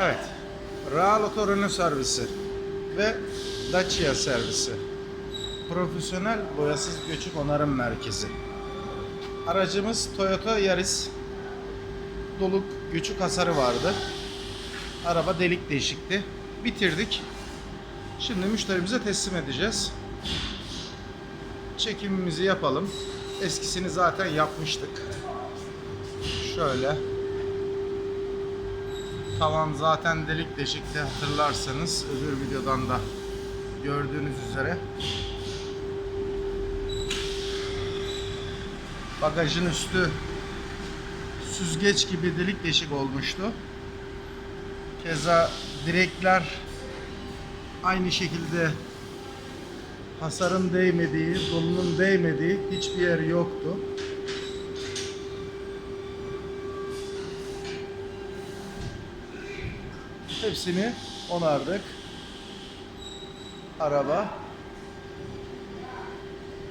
Evet. Real Oto servisi ve Dacia servisi. Profesyonel boyasız göçük onarım merkezi. Aracımız Toyota Yaris. Doluk göçük hasarı vardı. Araba delik deşikti. Bitirdik. Şimdi müşterimize teslim edeceğiz. Çekimimizi yapalım. Eskisini zaten yapmıştık. Şöyle. Tavan zaten delik deşikti hatırlarsanız öbür videodan da gördüğünüz üzere. Bagajın üstü süzgeç gibi delik deşik olmuştu. Keza direkler aynı şekilde hasarın değmediği, dolunun değmediği hiçbir yer yoktu. Hepsini onardık. Araba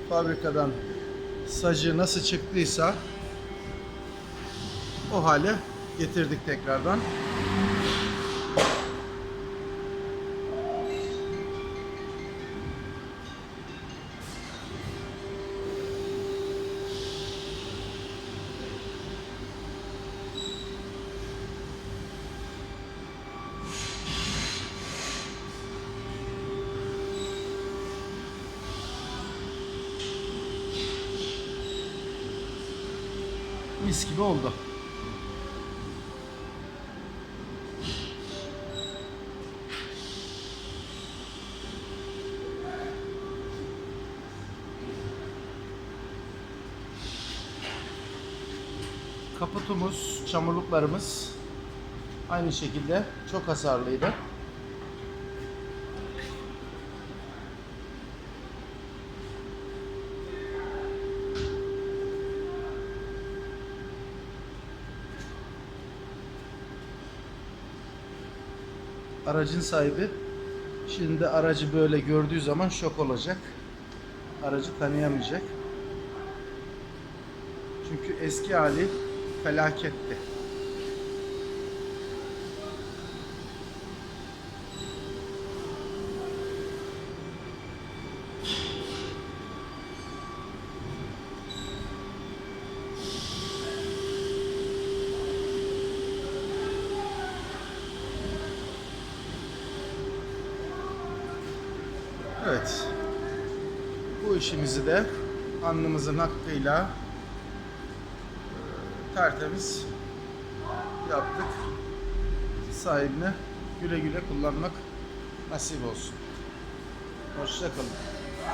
fabrikadan sacı nasıl çıktıysa o hale getirdik tekrardan. Mis gibi oldu. Kaputumuz, çamurluklarımız aynı şekilde çok hasarlıydı. Aracın sahibi şimdi aracı böyle gördüğü zaman şok olacak. Aracı tanıyamayacak. Çünkü eski hali felaketti. Evet. Bu işimizi de alnımızın hakkıyla e, tertemiz yaptık. Sahibine güle güle kullanmak nasip olsun. Hoşçakalın.